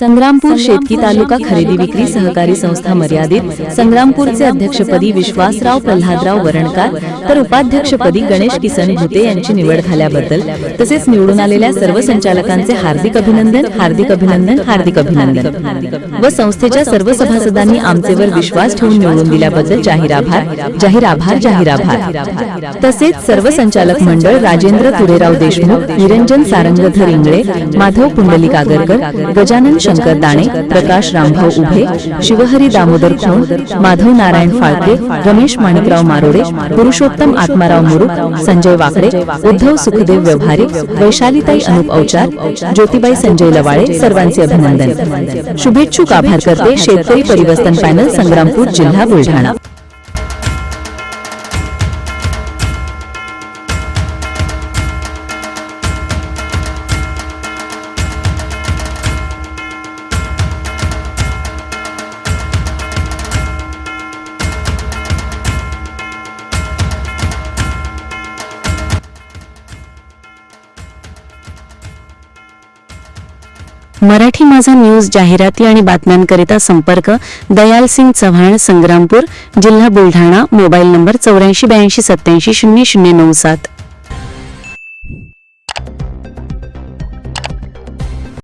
संग्रामपूर शेतकी तालुका खरेदी विक्री सहकारी संस्था मर्यादित संग्रामपूरचे अध्यक्षपदी विश्वासराव प्रल्हादराव वरणकार तर उपाध्यक्षपदी गणेश किसन भुते यांची निवड झाल्याबद्दल तसेच निवडून आलेल्या सर्व संचालकांचे हार्दिक अभिनंदन हार्दिक अभिनंदन हार्दिक अभिनंदन. व संस्थेच्या सर्व सभासदांनी आमचेवर विश्वास ठेवून निवडून दिल्याबद्दल जाहीर आभार जाहीर आभार. जाहीर आभार तसेच सर्व संचालक मंडळ राजेंद्र तुरेराव देशमुख निरंजन सारंगधर इंगळे माधव पुंडलिक आगरकर गजानन शंकर दाणे प्रकाश रामभाऊ उभे शिवहरी दामोदर खोण माधव नारायण फाळके रमेश माणिकराव मारोडे पुरुषोत्तम आत्माराव मुरुक संजय वाकडे उद्धव सुखदेव व्यवहारे वैशालीताई अनुप अवचार ज्योतिबाई संजय लवाळे सर्वांचे अभिनंदन. शुभेच्छुक आभार करते शेतकरी परिवर्तन पॅनल संग्रामपूर जिल्हा बुलढाणा. मराठी माझा न्यूज जाहिराती आणि बातम्यांकरिता संपर्क दयाल सिंग चव्हाण संग्रामपूर जिल्हा बुलढाणा मोबाईल नंबर चौऱ्याऐंशी ब्याऐंशी सत्याऐंशी शून्य शून्य नऊ सात.